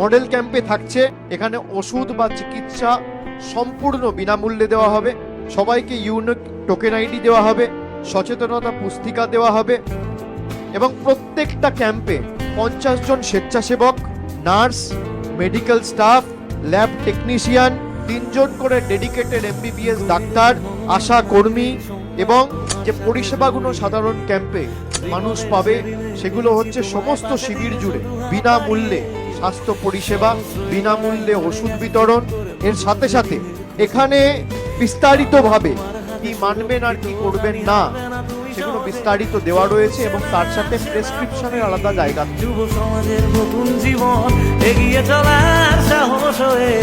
Model ক্যাম্পে থাকছে। এখানে ওষুধ বা চিকিৎসা সম্পূর্ণ বিনামূল্যে দেওয়া হবে। সবাইকে ইউনিক টোকেন আইডি দেওয়া হবে, সচেতনতা পুস্তিকা দেওয়া হবে এবং প্রত্যেকটা ক্যাম্পে পঞ্চাশ জন স্বেচ্ছাসেবক, nurse medical staff lab technician তিনজন করে ডেডিকেটেড এমবিবিএস ডাক্তার, আশা কর্মী এবং যে পরিষেবাগুলো সাধারণ ক্যাম্পে মানুষ পাবে, সেগুলো হচ্ছে সমস্ত শিবির জুড়ে বিনামূল্যে। স্বাস্থ্য পরিষেবা, বিনামূল্যে ওষুধ বিতরণ। এর সাথে সাথে এখানে বিস্তারিতভাবে কি মানবেন আর কি করবেন না, সেগুলো বিস্তারিত দেওয়া রয়েছে এবং তার সাথে প্রেসক্রিপশনের আলাদা জায়গা। যুব সমাজের নতুন জীবন এগিয়ে চলার সাহস হয়ে